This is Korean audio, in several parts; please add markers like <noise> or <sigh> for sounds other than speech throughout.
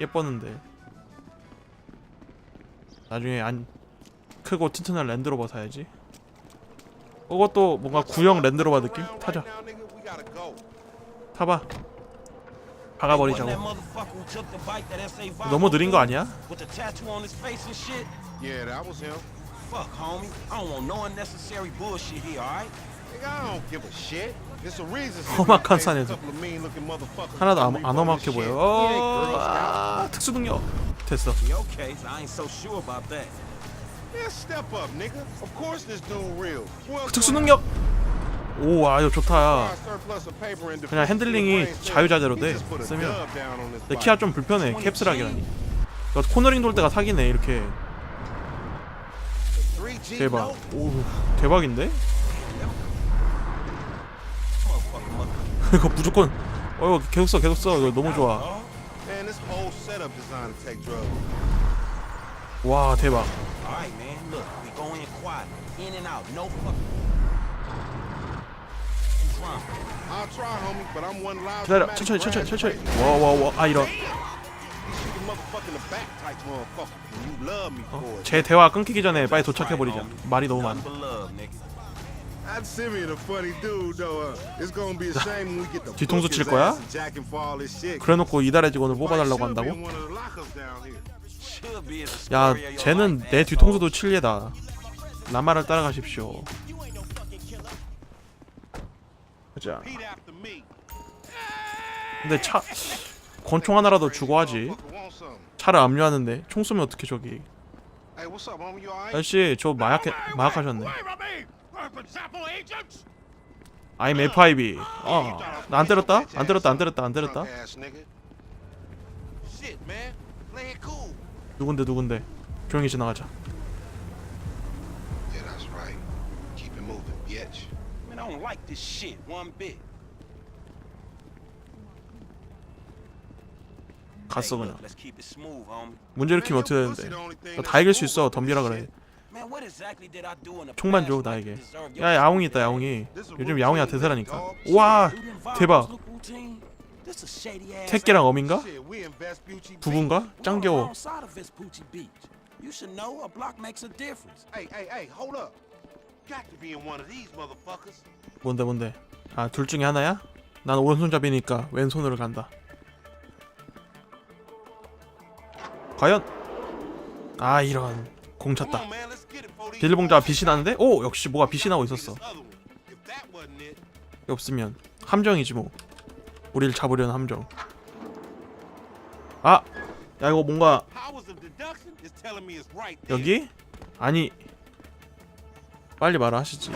예뻤는데 나중에 안 크고 튼튼한 랜드로버 사야지 그것도 뭔가 구형 랜드로버 느낌? 타자. 타봐 박아버리자고 너무 느린 거 아니야? With the tattoo on his face and shit? Yeah, that was him. Fuck, homie. I don't want no unnecessary bullshit here, alright? Nigga, I don't give a shit. There's a reason. 험악한 산에서. 하나도 안, 안 험악해. 보여 어. 아, 특수 능력 됐어 Yeah, okay, so I ain't so sure about that. Yeah, step up, nigga. Of course this dude real. Who else 특수 능력 오 아유 좋다 그냥 핸들링이? 자유자재로 돼, 쓰면. 근데. 키가 좀 불편해 캡슐하기라니 너 코너링 돌 때가 사기네 이렇게 3G 대박? 오 대박인데? 이거 무조건 어 이거 계속 써 계속 써 이거 너무 좋아. 와 대박. 기다려 천천히 천천히 천천히 와와와 아 이런 어? 제 대화 끊기기 전에 빨리 도착해버리자 말이 너무 많아 Nothing but love, nigga. That Simeon a funny dude though. Uh, it's gonna be a shame when we get the 뒤통수 칠 거야? ass and jack him for all this shit. 그래놓고 이달의 직원을 뽑아달라고 Should be 한다고? in one of the lockups down here. Should be as a 야 쟤는 내. 뒤통수도 칠례다 나말을 따라가십시오 after me. 근데 차 권총 하나라도 주고 하지 Motherfucker want some. 차를 압류하는데 총 쏘면 어떻게 저기 Hey, what's up, homie? You alright? 아저씨 저 마약해 마약하셨네 I'm FIB 어나 안 때렸다 안 때렸다 안 때렸다 안 때렸다. 누군데 누군데 조용히 지나가자 Yeah, that's right. Keep it moving, bitch. Man, I don't like this shit one bit. 갔어 그냥 look, let's keep it smooth, homie. 문제 일으키면 어떻게 되는데 너다 이길 수 있어 덤비라 그래 Man, what exactly did I do in the 총만 줘 나에게 야 야옹이 있다 야옹이 요즘 야옹이가 대세라니까 와 대박 look routine? This a shady ass 택기랑 어민가? 부부인가? We're 짱 on the 귀여워 wrong side of Vespucci Beach. You should know a block makes a difference. Hey, hey, hey, hold up. Got to be in one of these motherfuckers. 뭔데 뭔데 아 둘 중에 하나야? 난 오른손잡이니까 왼손으로 간다 과연 아 이런 공 찼다 boys. 빛이 나는데? 오 역시 뭐가 빛이 나고 있었어 이게 없으면 함정이지 뭐 우리를 잡으려는 함정 아! 야 이거 뭔가. 여기? 아니 빨리 말하시지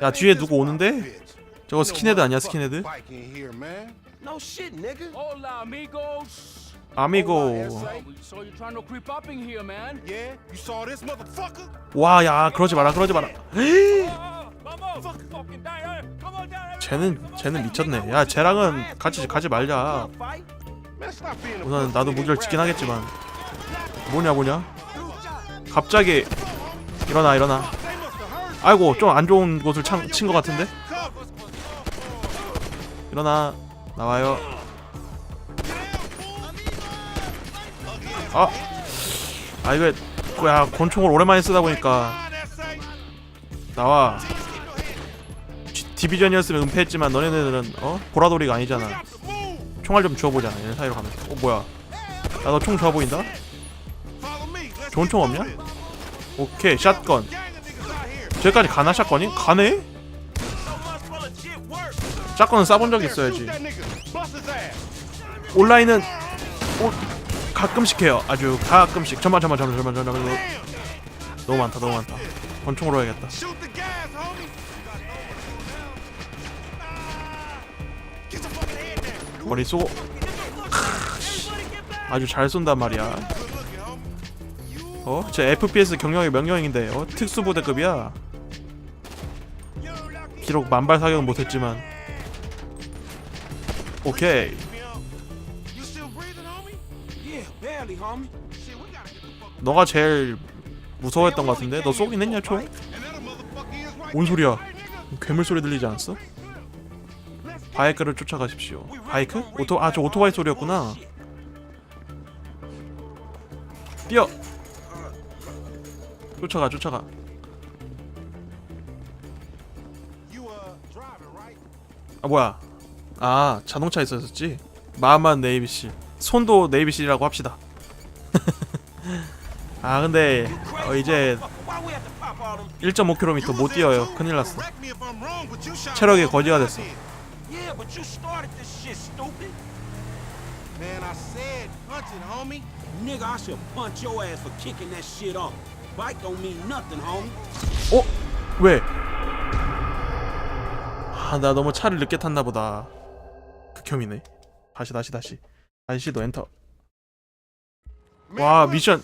야 뒤에 누구 오는데? 저거 스킨헤드 아니야 스킨헤드? 아미고 Oh? 와야 그러지 마라 그러지 마라 Oh, eh? 쟤는 쟤는 미쳤네 야 쟤랑은 같이 가지 말자 우선 나도 무기를 that 하겠지만 뭐냐 뭐냐 갑자기 일어나 일어나 아이고 좀 안 좋은 곳을 친것 같은데. 일어나 나와요 아, 아 이거 야 권총을 오랜만에 쓰다 보니까. 나와 디- 디비전이었으면 은폐했지만 너네들은 어 보라돌이가 아니잖아. 총알 좀 주워보자 얘네 사이로 가면서 어 뭐야 야너총 좋아 보인다 좋은 총 없냐. 오케이 샷건. 저기까지 가나 샷건이 가네. 샷건은 쏴본 적 있어야지. 온라인은 오, 가끔씩 해요 아주 가끔씩 잠만 잠만 잠만 잠만 잠만. 너무 많다 너무 많다 권총으로 해야겠다. 머리 쏘고 아주 잘 쏜단 말이야. 어? 제 FPS 경력이 명령인데 어? 특수부대급이야 비록 만발 사격은 못했지만 오케이 너가 제일 무서워했던 것 같은데 너 쏘긴 했냐 총? 뭔 소리야. 괴물 소리 들리지 않았어? 바이크를 쫓아가십시오. 바이크? 오토 아 저 오토바이 소리였구나. 뛰어. 쫓아가 쫓아가. 아 뭐야? 아 자동차 있었었지. 마음만 네이비실. 손도 네이비실이라고 합시다. 아 근데 어, 이제 Why we have to pop all them? 1.5km 못 뛰어요. 큰일 났어. 체력이 거지가 됐어. did. Yeah, but you started this shit, stupid. Man, I said punch it, homie. Nigga, I should punch your ass for kicking that shit off. Bike don't mean nothing, homie. 어? 왜? 아, 나 너무 차를 늦게 탔나 보다. 극혐이네. 다시 다시 다시. 다시 시도 엔터. 와, 미션.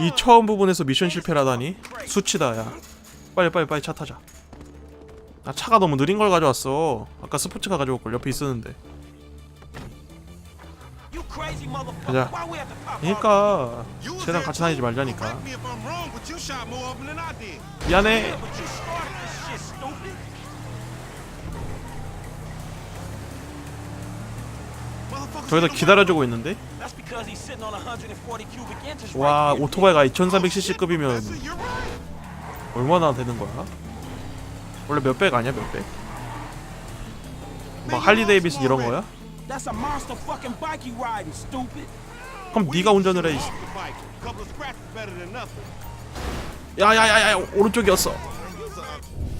이 처음 부분에서 미션 실패라다니. 수치다, 야. 빨리 빨리 빨리 차 타자. 아, 차가 너무 느린 걸 가져왔어. 아까 스포츠카 가져올 걸 옆에 있었는데. 가자. 그러니까 세상 there 같이. 다니지 말자니까. If 저기서 기다려주고 있는데. That's because he's sitting on 140 cubic inches 와. 오토바이가 away. 2300cc급이면 That's it, you're right. 얼마나 되는 거야? 원래 몇 백 아니야, 몇 백? 막 할리 데이비슨 이런. 거야? That's a monster fucking bike you riding, stupid. 그럼 네가 운전을 해. 야야야야 오른쪽이었어.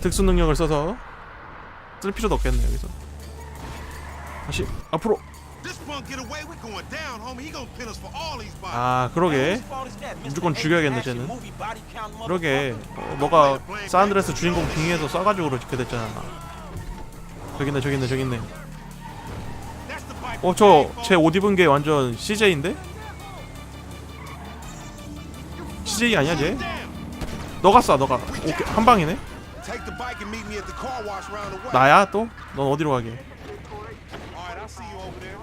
특수 능력을 써서 쓸 필요도 없겠네 여기서. 다시 앞으로. 아 그러게. 무조건 죽여야겠네, 쟤는. 그러게. 어, 너가 사안드레스 주인공 빙의해서 쏴가지고 그렇게 됐잖아. 저기 있네 저기 있네 저기 있네. That's the bike. 어저 제옷 입은 게 완전 CJ인데? CJ 아니야 쟤? 너가 쏴 너가. 오케이 한 방이네. 나야 또? 넌 어디로 가게? All right, I'll see you over there.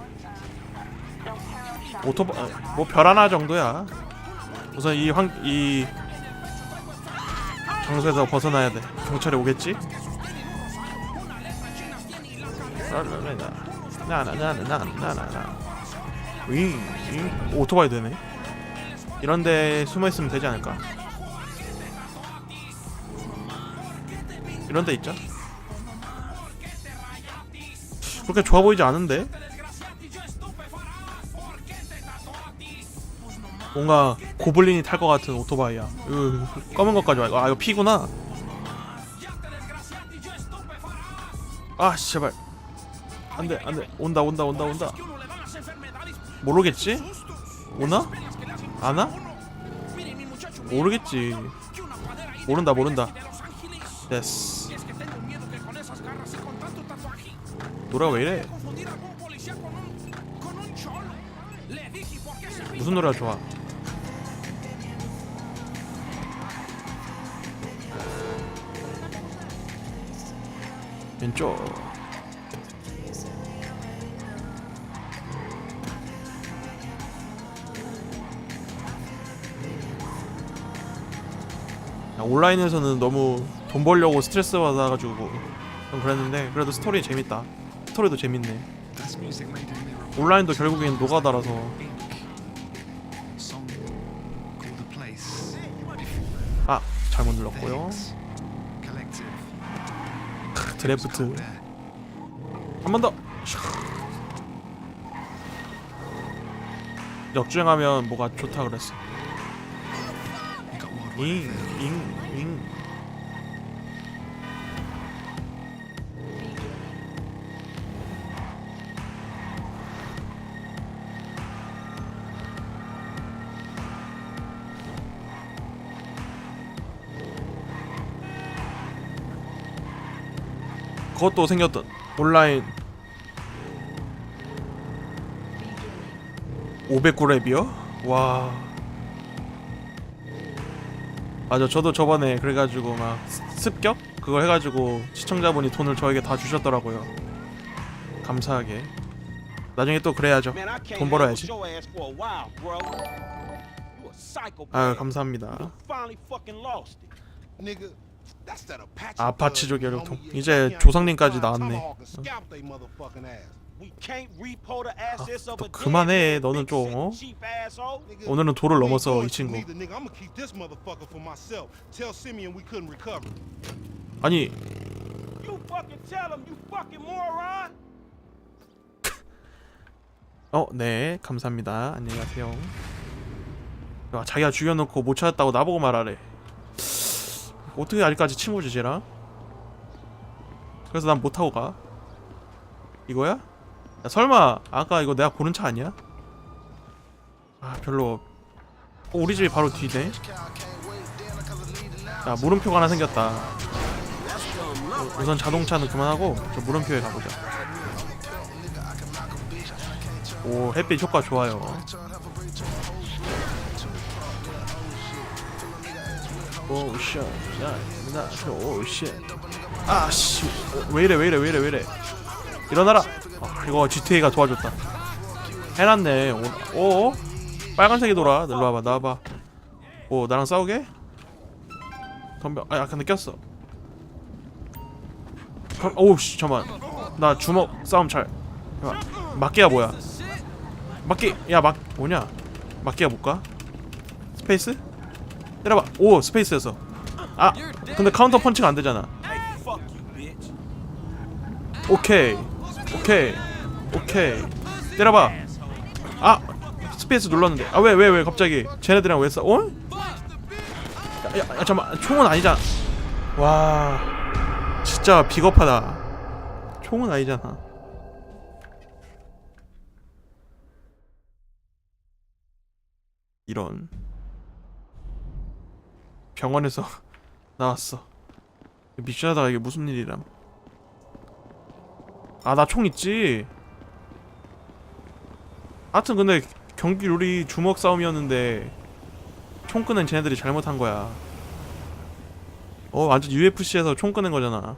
오토바 뭐 별 하나 정도야. 우선 이 황 이 장소에서 벗어나야 돼. 경찰이 오겠지? 나나나나나나나나 윙 윙. 오토바이 되네. 이런데 숨어 있으면 되지 않을까? 이런데 있자. 그렇게 좋아 보이지 않은데? 뭔가 고블린이 탈 것 같은 오토바이야. 으, 검은 것까지 말고 아 이거 피구나. 아 씨, 제발. 안돼 안돼 온다 온다 온다 온다. 모르겠지? 오나? 아나? 모르겠지. 모른다 모른다. 됐어. 노래가 왜 이래? 무슨 노래가 좋아? 왼쪽 야, 온라인에서는 너무 돈 벌려고 스트레스 받아가지고 좀 그랬는데 그래도 스토리 재밌다 스토리도 재밌네. 온라인도 결국엔 노가다라서. 아 잘못 눌렀고요. 드래프트. 한 번 더. 역주행하면 뭐가 좋다 그랬어. You got wild 잉, work there. 잉, 잉. 그것도 생겼던 온라인 509랩이요? 와. 맞아 저도 저번에 그래가지고 막 습격? 그거 해가지고 시청자분이 돈을 저에게 다 주셨더라고요. 감사하게. 나중에 또 그래야죠. 돈 벌어야지. 아유 감사합니다 아파치족 homie. 이제 조상님까지 나왔네. 또 a 그만해. 너는 좀, 어? 오늘은 도를 넘어서 이 친구. 아니. 어, 네, 감사합니다. 안녕히 가세요. 야, 자기가 죽여놓고 못 찾았다고 나보고 말하래. 어떻게 아직까지 친구지, 쟤랑? 그래서 난 못하고 가. 이거야? 야, 설마, 아까 이거 내가 고른 차 아니야? 아, 별로. 어, 우리 집이 바로 뒤네. 야, 물음표가 하나 생겼다. 우선 자동차는 그만하고, 저 물음표에 가보자. 오 햇빛 효과 좋아요 오쉣 오쉣 아씨 어, 왜이래 왜이래 왜이래 왜이래 일어나라 아, 이거 GTA가 도와줬다 해놨네 오, 오 빨간색이 돌아 일로 와봐 나와봐 오 나랑 싸우게? 덤벼 아 약간 느꼈어 오우씨 잠만 나 주먹 싸움 잘. 막기가 뭐야 막기 야막 뭐냐 막기가 뭘까 스페이스 때려봐. 오 스페이스였어. 아 근데 카운터 펀치가 안 되잖아. Hey, fuck you, bitch. 오케이. 오케이. 오케이. 때려봐. 아 스페이스 눌렀는데. 아 왜 왜 왜 갑자기. 쟤네들이랑 왜 싸? 어? 야, 야, 야 잠만. 총은 아니잖아. 와 진짜 비겁하다. 총은 아니잖아. 이런 병원에서 <laughs> 나왔어. 미션하다가 이게 무슨 일이람? 아 나 총 있지? 하여튼 근데 경기 룰이 주먹 싸움이었는데 총 끄는 쟤네들이 잘못한 거야. 어 완전 UFC에서 총 끄는 거잖아.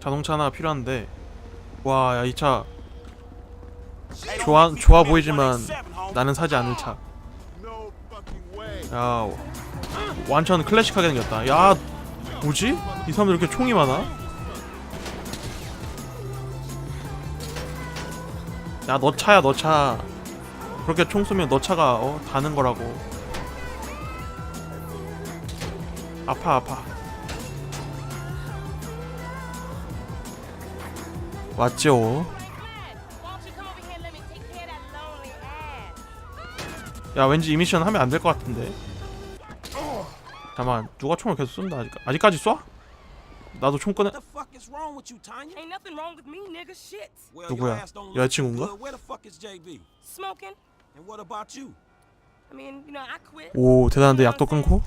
자동차 하나 필요한데. 와 야 이 차 좋아 좋아 보이지만 187, homie. 나는 사지 않을 차. 야 완전 클래식하게 생겼다 야 뭐지? 이 사람들 이렇게 총이 많아? 야 너 차야 너 차 그렇게 총 쏘면 너 차가 어 다는 거라고 아파 아파 왔죠 야 왠지 이 미션 하면 안 될 것 같은데 잠깐만 누가 총을 계속 쏜다 아직, 아직까지 쏴? 나도 총 꺼내 누구야? 여자친구인가? 오 대단한데 약도 끊고?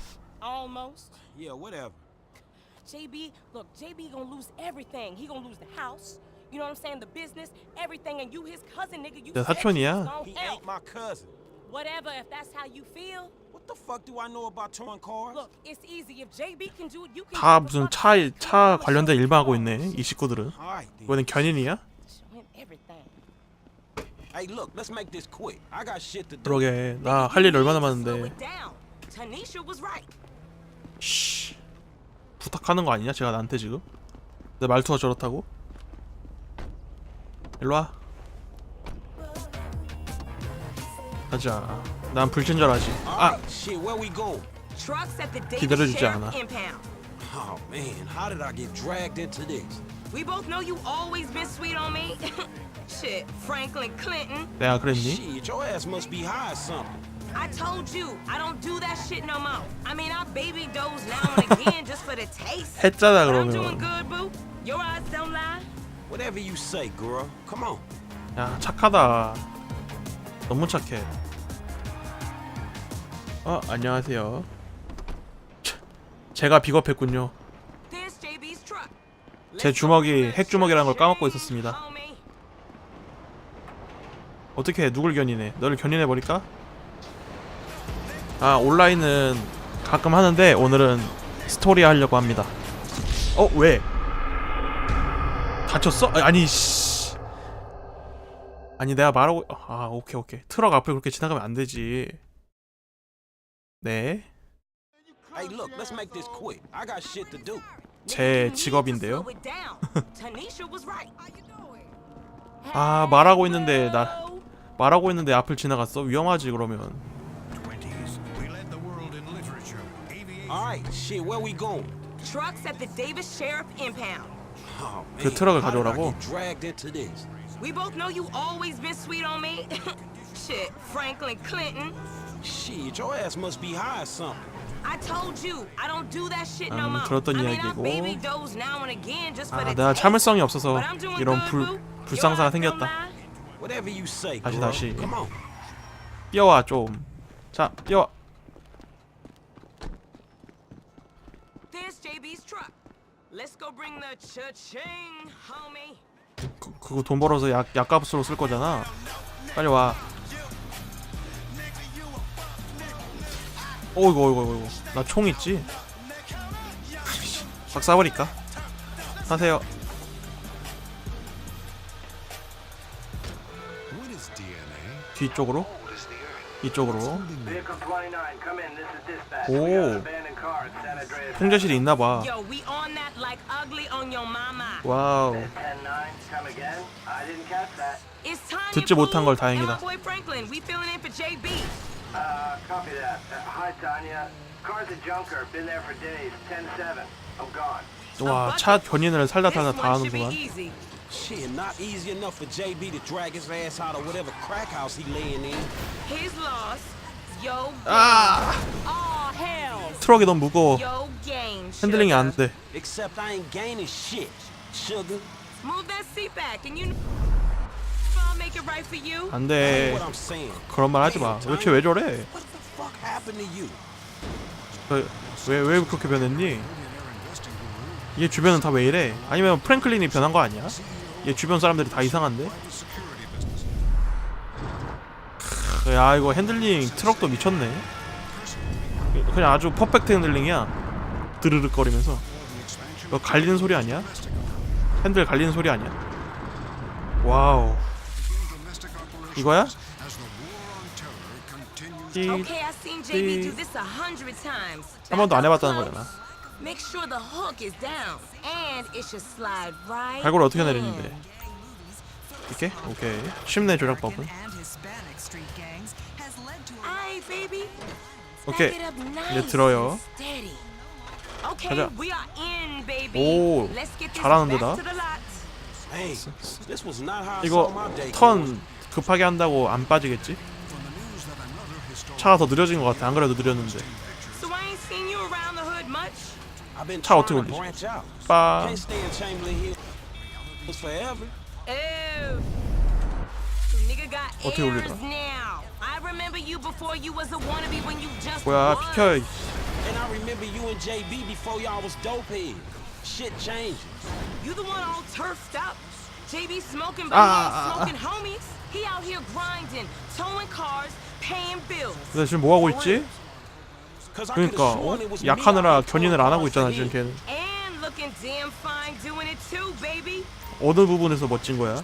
JB, look, JB gonna lose everything. He gonna lose the house. You know what I'm saying? The business, everything, and you his cousin, nigga. You 야, said was gonna He help. ain't my cousin. Whatever, if that's how you feel. What the fuck do I know about towing cars? Look, it's easy. If JB can do it, you can. 다 do it. 무슨 Fuck 차, 관련된 일만 하고. 있네 이 식구들은 All right, then. 이번엔 견인이야? Show him everything. Hey, look, let's make this quick. I got shit to do. 그러게 나 할 일 얼마나 Slow 많은데 it down. Tanisha was right. 씨 부탁하는 거 아니냐 제가 나한테 지금 내 말투가 저렇다고? 일로와 가자 난 불친절하지 All 아 right, shit, where we go? Trucks at the Davis 기다려주지 Sheriff 않아. Impound. Oh man, how did I get dragged into this? We both know you always been sweet on me. <laughs> Shit, Franklin Clinton. 내가 그랬니? Shit, your ass must be high or something. I told you, I don't do that shit no more. I mean, I baby doze now and again just for the taste. <laughs> 했잖아 But I'm doing 그러면 good, boo. Your eyes don't lie. Whatever you say, girl. Come on. 야 착하다 너무 착해 어 안녕하세요 차, 제가 비겁했군요. 제 주먹이 핵주먹이라는 걸 까먹고 있었습니다. 어떻게 해? 누굴 견인해? 너를 견인해 버릴까? 아 온라인은 가끔 하는데 오늘은 스토리 하려고 합니다. 어 왜? 다쳤어? 아, 아니 씨. 아니 내가 말하고 아 오케이 오케이 트럭 앞을 그렇게 지나가면 안 되지 네 Hey, look, let's make this quick. I got shit to do. 제 직업인데요. 아 말하고 있는데 나 말하고 있는데 앞을 지나갔어 위험하지 그러면 20s, we led the world in literature, aviation. All right, shit, where we going? Trucks at the Davis Sheriff Impound. Oh, man. 그 트럭을 how did I 가져오라고? get dragged into this. We both know you always been sweet on me. Shit, Franklin Clinton. Shit, your ass must be high or something. I told you I don't do that shit no 음, more. 들었던 I mean, I 이야기고. baby doze now and again just for 아 the 내가 taste. 참을성이 없어서 But I'm doing 이런 good, 불 boo. 불상사가 Your eyes don't 생겼다 lie. Whatever you say, 다시, girl. 다시. Come on. 뛰어와 좀 자 뛰어와 There's JB's truck. Let's go bring the cha-ching, homie. 그, 그거 돈 벌어서 약 약값으로 쓸 거잖아. 빨리 와. 어이구 어이구 어이구 나 총 있지? <laughs> 확 쏴버릴까? 하세요? 뒤쪽으로 이쪽으로 Vehicle 29, come in. This is dispatch. Oh. We got an abandoned car at San Andreas. 통제실이 있나봐. 와우 10-9, come again. I didn't catch that. It's time 듣지 못한 걸 다행이다. And my boy Franklin, we filling in for JB. Uh, copy that. Uh, hi, Tanya. Car's a junker. Been there for days. 10-7. I'm gone. 와차 견인을 살다 살다 This 다 하는구만. Shit, not easy enough for JB to drag his ass out of whatever crack house he laying in. His loss. Yo. 아 Oh hell. 트럭이 너무 무거워 Yo game. 핸들링이 sugar. 안돼 Except I ain't gaining shit. Sugar. Move that seat back, and you. know I'll make it right for you. 안돼 I'm saying. 그런 말 하지 마 도대체 왜 저래 What the fuck happened to you? 왜왜 그렇게 변했니 얘 주변은 다 왜 이래? 아니면 프랭클린이 변한 거 아니야? 얘 주변 사람들이 다 이상한데? 크, 야 이거 핸들링 트럭도 미쳤네. 그냥 아주 퍼펙트 핸들링이야. 드르륵 거리면서. 이거 갈리는 소리 아니야? 핸들 갈리는 소리 아니야? 와우. 이거야. 한 번도 안 해봤다는. 거잖아 Make sure the hook is down, and it should slide right. 갈고리 어떻게. 내리는데 이렇게? 오케이 쉽네 조작법은. 오케이 이제 들어요 가자. 오, 잘하는데, 나? 이거. 턴 급하게 한다고 안 빠지겠지? 차가 더 느려진 것 같아 안 그래도 느렸는데 I've been 차 trying 어떻게 to 올리지? branch out. 빠 Can't stay in Chamberlain Hills forever. Oh. Nigga got 어떻게 airs 올리더라? now. I remember you before you was a wannabe when you just 뭐야 was. 비켜 이- And I remember you and JB before y'all was dopehead. Shit changes. You the one all turfed up. JB smoking, but Ah, he ah, ain't smoking homies. He out here grinding, towing cars, paying bills. 근데 지금 뭐 하고 있지? 그러니까 어? 약하느라 견인을 안 하고 있잖아 지금. 걔는. 어느 부분에서 멋진 거야?